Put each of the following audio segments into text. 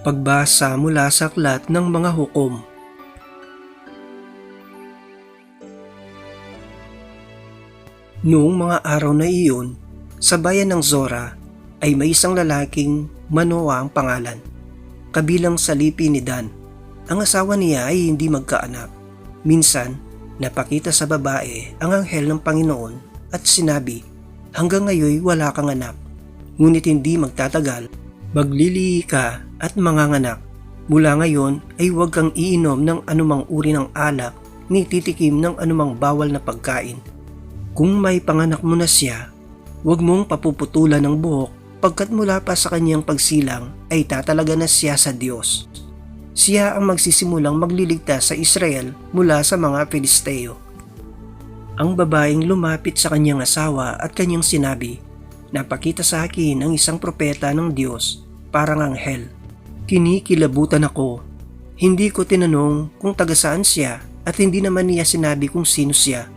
Pagbasa mula sa aklat ng mga hukom. Noong mga araw na iyon, sa bayan ng Zora ay may isang lalaking Manoa ang pangalan. Kabilang sa lipi ni Dan. Ang asawa niya ay hindi magkaanak. Minsan, napakita sa babae ang anghel ng Panginoon at sinabi, hanggang ngayon wala kang anak. Ngunit hindi magtatagal, maglilihi ka at manganganak. Mula ngayon ay huwag kang iinom ng anumang uri ng alak ni titikim ng anumang bawal na pagkain. Kung may panganak mo na siya, huwag mong papuputulan ng buhok pagkat mula pa sa kanyang pagsilang ay tatalaga na siya sa Diyos. Siya ang magsisimulang magliligtas sa Israel mula sa mga Filisteo. Ang babaeng lumapit sa kanyang asawa at kanyang sinabi, Napakita sa akin ang isang propeta ng Diyos, parang anghel. Kinikilabutan ako. Hindi ko tinanong kung taga saan siya at hindi naman niya sinabi kung sino siya.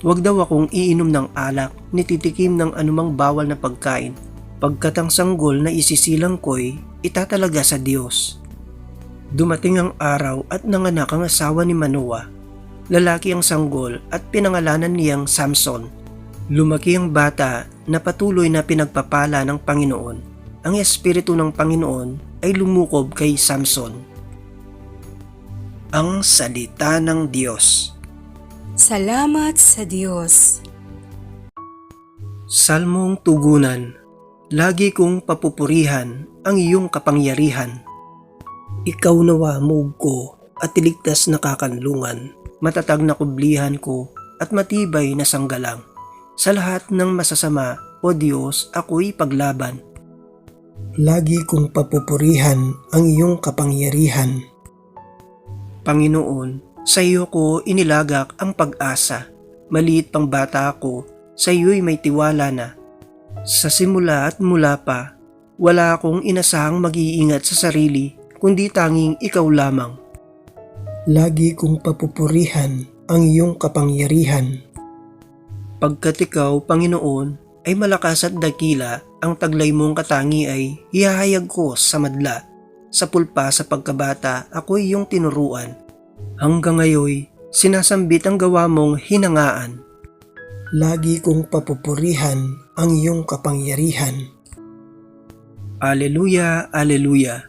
Huwag daw akong iinom ng alak ni titikim ng anumang bawal na pagkain pagkat ang sanggol na isisilang ko'y itatalaga sa Diyos. Dumating ang araw at nanganak ang asawa ni Manoa. Lalaki ang sanggol at pinangalanan niyang Samson. Lumaki ang bata na patuloy na pinagpapala ng Panginoon. Ang Espiritu ng Panginoon ay lumukob kay Samson. Ang Salita ng Diyos Salamat sa Diyos. Salmong Tugunan Lagi kong papupurihan ang iyong kapangyarihan. Ikaw nawa mug ko at iligtas na kakanlungan, matatag na kublihan ko at matibay na sanggalang. Sa lahat ng masasama, O Diyos, ako'y paglaban. Lagi kong papupurihan ang iyong kapangyarihan. Panginoon, sa iyo ko inilagak ang pag-asa. Maliit pang bata ako, sa iyo'y may tiwala na. Sa simula at mula pa, wala akong inasahang mag-iingat sa sarili, kundi tanging ikaw lamang. Lagi kong papupurihan ang iyong kapangyarihan. Pagkat ikaw, Panginoon, ay malakas at dakila, ang taglay mong katangi ay ihahayag ko sa madla. Sa pulpa sa pagkabata, ako iyong tinuruan. Hanggang ngayon, sinasambit ang gawa mong hinangaan. Lagi kong papupurihan ang iyong kapangyarihan. Aleluya, Aleluya.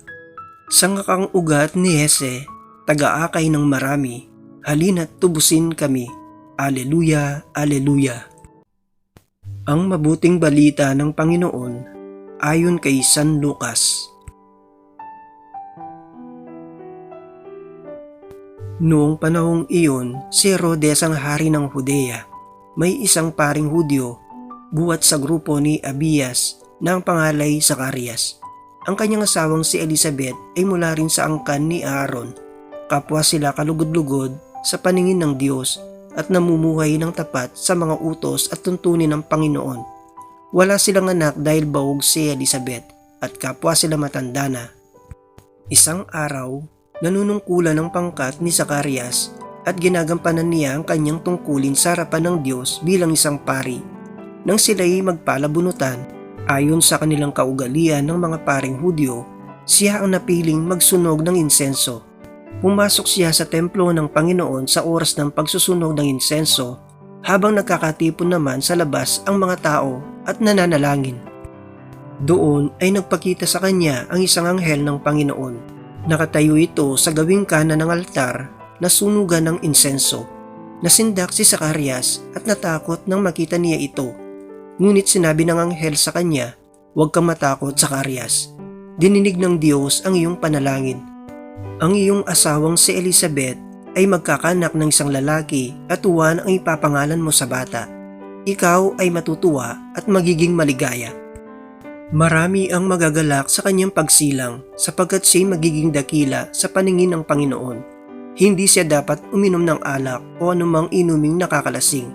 Sangakang ugat ni Hese, taga-akay ng marami, halina't tubusin kami. Aleluya, Aleluya. Ang mabuting balita ng Panginoon ayon kay San Lucas. Noong panahong iyon, si Herodes ang hari ng Judea. May isang paring Hudyo buwat sa grupo ni Abias na ang pangalay Zacarias. Ang kanyang asawang si Elizabeth ay mula rin sa angkan ni Aaron. Kapwa sila kalugod-lugod sa paningin ng Diyos at namumuhay ng tapat sa mga utos at tuntunin ng Panginoon. Wala silang anak dahil bawog si Elizabeth at kapwa sila matanda na. Isang araw, nanunungkulan ng pangkat ni Zacarias at ginagampanan niya ang kanyang tungkulin sa harapan ng Diyos bilang isang pari. Nang sila'y magpalabunutan, ayon sa kanilang kaugalian ng mga paring Hudyo, siya ang napiling magsunog ng insenso Pumasok siya sa templo ng Panginoon sa oras ng pagsusunog ng insenso habang nagkakatipon naman sa labas ang mga tao at nananalangin. Doon ay nagpakita sa kanya ang isang anghel ng Panginoon. Nakatayo ito sa gawing kanan ng altar na sunugan ng insenso. Nasindak si Zacarias at natakot nang makita niya ito. Ngunit sinabi ng anghel sa kanya, Huwag kang matakot, Zacarias. Dininig ng Diyos ang iyong panalangin ang iyong asawang si Elizabeth ay magkakanak ng isang lalaki at Juan ang ipapangalan mo sa bata. Ikaw ay matutuwa at magiging maligaya. Marami ang magagalak sa kanyang pagsilang sapagkat siya'y magiging dakila sa paningin ng Panginoon. Hindi siya dapat uminom ng alak o anumang inuming nakakalasing.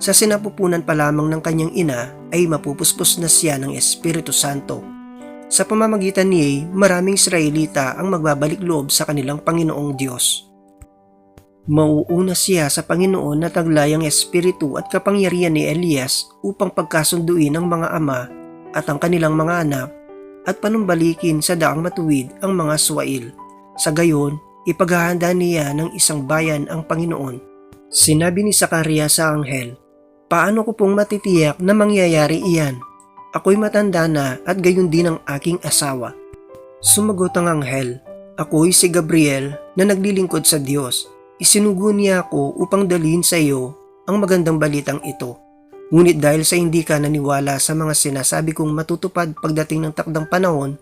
Sa sinapupunan pa lamang ng kanyang ina ay mapupuspos na siya ng Espiritu Santo sa pamamagitan niya, maraming Israelita ang magbabalik loob sa kanilang Panginoong Diyos. Mauuna siya sa Panginoon na taglay ang espiritu at kapangyarihan ni Elias upang pagkasunduin ang mga ama at ang kanilang mga anak at panumbalikin sa daang matuwid ang mga suwail. Sa gayon, ipaghahanda niya ng isang bayan ang Panginoon. Sinabi ni Sakaria sa anghel, Paano ko pong matitiyak na mangyayari iyan? Ako'y matanda na at gayon din ang aking asawa. Sumagot ang anghel, Ako'y si Gabriel na naglilingkod sa Diyos. Isinugo niya ako upang dalhin sa iyo ang magandang balitang ito. Ngunit dahil sa hindi ka naniwala sa mga sinasabi kong matutupad pagdating ng takdang panahon,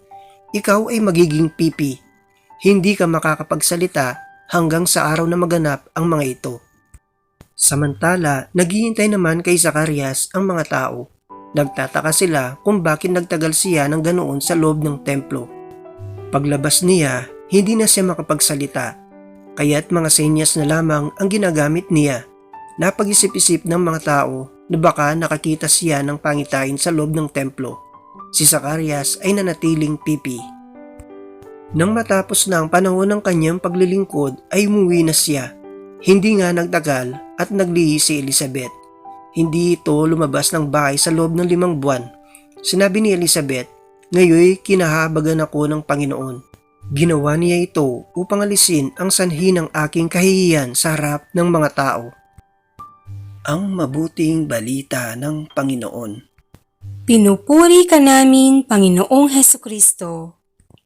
ikaw ay magiging pipi. Hindi ka makakapagsalita hanggang sa araw na maganap ang mga ito. Samantala, naghihintay naman kay Zacarias ang mga tao. Nagtataka sila kung bakit nagtagal siya ng ganoon sa loob ng templo. Paglabas niya, hindi na siya makapagsalita. Kaya't mga senyas na lamang ang ginagamit niya. Napag-isip-isip ng mga tao na baka nakakita siya ng pangitain sa loob ng templo. Si Zacarias ay nanatiling pipi. Nang matapos na ang panahon ng kanyang paglilingkod ay umuwi na siya. Hindi nga nagtagal at naglihi si Elizabeth. Hindi ito lumabas ng bahay sa loob ng limang buwan. Sinabi ni Elizabeth, Ngayoy kinahabagan ako ng Panginoon. Ginawa niya ito upang alisin ang sanhi ng aking kahihiyan sa harap ng mga tao. Ang mabuting balita ng Panginoon. Pinupuri ka namin, Panginoong Heso Kristo.